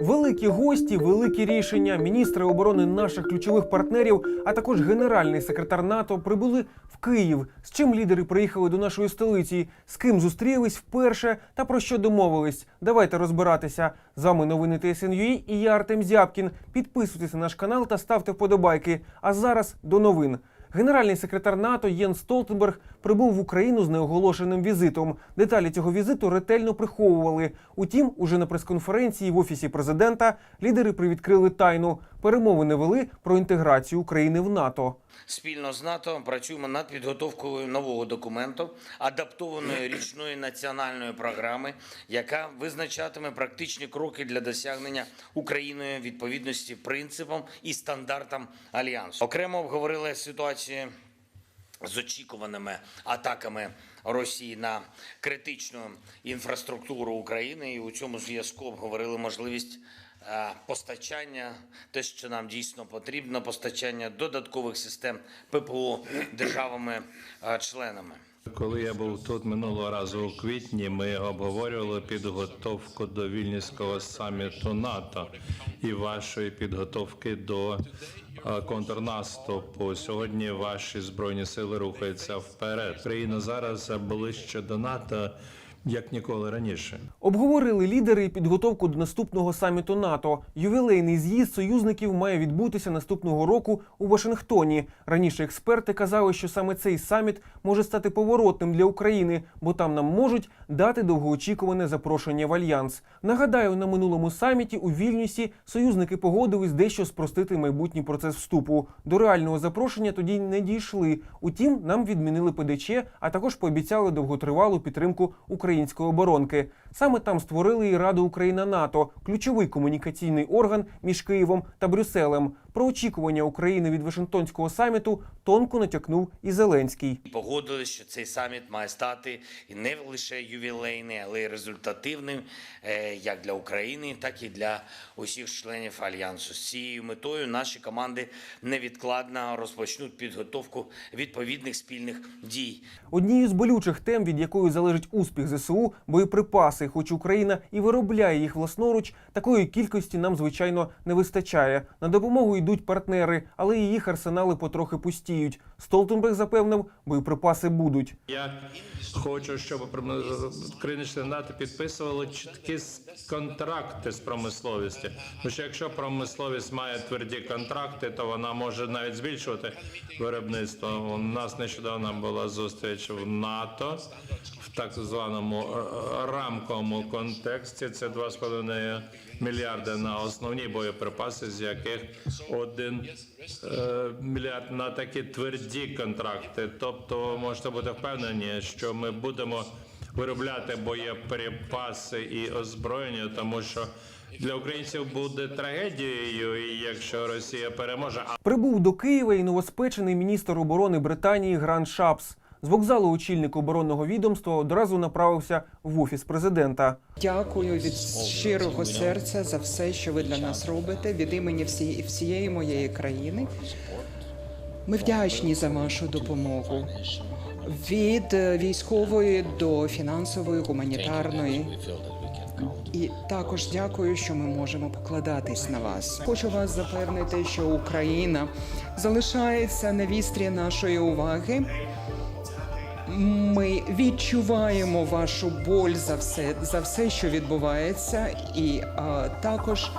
Великі гості, великі рішення. Міністри оборони наших ключових партнерів, а також генеральний секретар НАТО прибули в Київ. З чим лідери приїхали до нашої столиці, з ким зустрілись вперше та про що домовились. Давайте розбиратися. З вами новини ТСНЮІ і я Артем Зябкін. Підписуйтесь на наш канал та ставте вподобайки. А зараз до новин. Генеральний секретар НАТО Єн Столтенберг прибув в Україну з неоголошеним візитом. Деталі цього візиту ретельно приховували. Утім, уже на прес-конференції в офісі президента лідери привідкрили тайну. Перемовини вели про інтеграцію України в НАТО. Спільно з НАТО працюємо над підготовкою нового документу, адаптованої річної національної програми, яка визначатиме практичні кроки для досягнення Україною відповідності принципам і стандартам альянсу. Окремо обговорили ситуацію з очікуваними атаками Росії на критичну інфраструктуру України, і у цьому зв'язку обговорили можливість постачання, те, що нам дійсно потрібно, постачання додаткових систем ППО державами-членами. Коли я був тут минулого разу у квітні, ми обговорювали підготовку до вільнівського саміту НАТО і вашої підготовки до контрнаступу. Сьогодні ваші збройні сили рухаються вперед. Країна зараз ближче до НАТО як ніколи раніше. Обговорили лідери підготовку до наступного саміту НАТО. Ювілейний з'їзд союзників має відбутися наступного року у Вашингтоні. Раніше експерти казали, що саме цей саміт може стати поворотним для України, бо там нам можуть дати довгоочікуване запрошення в альянс. Нагадаю, на минулому саміті у Вільнюсі союзники погодились дещо спростити майбутній процес вступу. До реального запрошення тоді не дійшли. Утім, нам відмінили ПДЧ, а також пообіцяли довготривалу підтримку української оборонки. Саме там створили і Раду Україна НАТО, ключовий комунікаційний орган між Києвом та Брюсселем. Про очікування України від Вашингтонського саміту тонко натякнув і Зеленський. І Погодились, що цей саміт має стати не лише ювілейний, але й результативним е, як для України, так і для усіх членів альянсу. З цією метою наші команди невідкладно розпочнуть підготовку відповідних спільних дій. Однією з болючих тем, від якої залежить успіх ЗСУ, боєприпаси. Хоч Україна і виробляє їх власноруч, такої кількості нам звичайно не вистачає. На допомогу йдуть партнери, але і їх арсенали потрохи пустіють. Столтенберг запевнив, боєприпаси будуть. Я хочу, щоб країни-члени НАТО підписували чіткі контракти з промисловістю. Тому що якщо промисловість має тверді контракти, то вона може навіть збільшувати виробництво. У нас нещодавно була зустріч в НАТО в так званому рамковому контексті. Це 2,5 мільярди на основні боєприпаси, з яких один е, мільярд на такі тверді контракти. Тобто можете бути впевнені, що ми будемо виробляти боєприпаси і озброєння, тому що для українців буде трагедією, якщо Росія переможе. Прибув до Києва і новоспечений міністр оборони Британії Гран Шапс. З вокзалу очільник оборонного відомства одразу направився в офіс президента. Дякую від щирого серця за все, що ви для нас робите, від імені всі, всієї моєї країни. Ми вдячні за вашу допомогу. Від е, військової до фінансової, гуманітарної. І також дякую, що ми можемо покладатись на вас. Хочу вас запевнити, що Україна залишається на вістрі нашої уваги. Ми відчуваємо вашу боль за все, за все, що відбувається, і а, також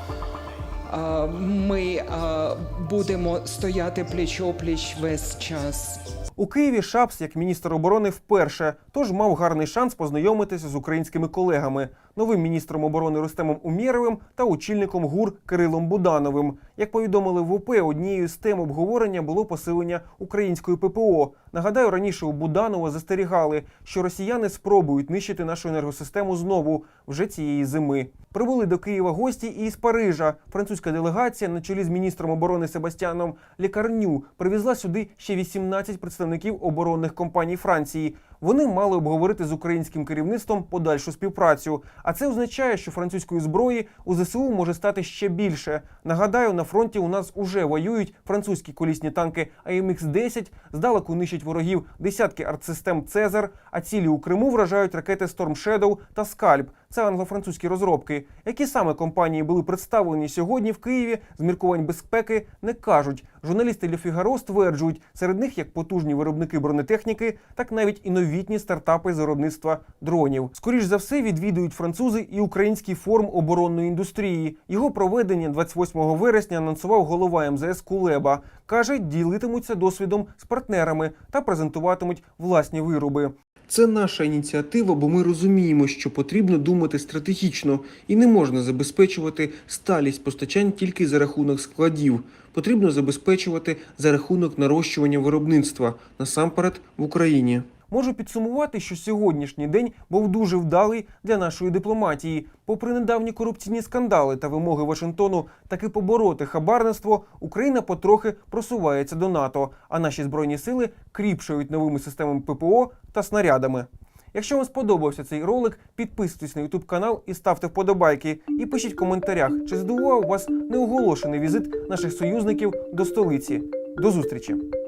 а, ми а, будемо стояти пліч опліч весь час. У Києві Шапс, як міністр оборони, вперше, тож мав гарний шанс познайомитися з українськими колегами, новим міністром оборони Рустемом Умєровим та очільником ГУР Кирилом Будановим. Як повідомили в ОП, однією з тем обговорення було посилення української ППО. Нагадаю, раніше у Буданова застерігали, що росіяни спробують нищити нашу енергосистему знову вже цієї зими. Прибули до Києва гості і із Парижа. Французька делегація на чолі з міністром оборони Себастьяном Лікарню привезла сюди ще 18 представників оборонних компаній Франції. Вони мали обговорити з українським керівництвом подальшу співпрацю. А це означає, що французької зброї у ЗСУ може стати ще більше. Нагадаю, на фронті у нас уже воюють французькі колісні танки АМХ-10, здалеку нищать ворогів десятки артсистем Цезар, а цілі у Криму вражають ракети Storm Shadow та Скальп. Це англо-французькі розробки. Які саме компанії були представлені сьогодні в Києві з міркувань безпеки, не кажуть. Журналісти Ле Фігаро стверджують, серед них як потужні виробники бронетехніки, так навіть і новітні стартапи з виробництва дронів. Скоріш за все відвідують французи і український форум оборонної індустрії. Його проведення 28 вересня анонсував голова МЗС Кулеба. каже, ділитимуться досвідом з партнерами та презентуватимуть власні вироби. Це наша ініціатива, бо ми розуміємо, що потрібно думати стратегічно і не можна забезпечувати сталість постачань тільки за рахунок складів. Потрібно забезпечувати за рахунок нарощування виробництва насамперед в Україні. Можу підсумувати, що сьогоднішній день був дуже вдалий для нашої дипломатії. Попри недавні корупційні скандали та вимоги Вашингтону таки побороти хабарництво, Україна потрохи просувається до НАТО, а наші збройні сили кріпшають новими системами ППО та снарядами. Якщо вам сподобався цей ролик, підписуйтесь на YouTube канал і ставте вподобайки. І пишіть в коментарях, чи здивував вас неоголошений візит наших союзників до столиці. До зустрічі!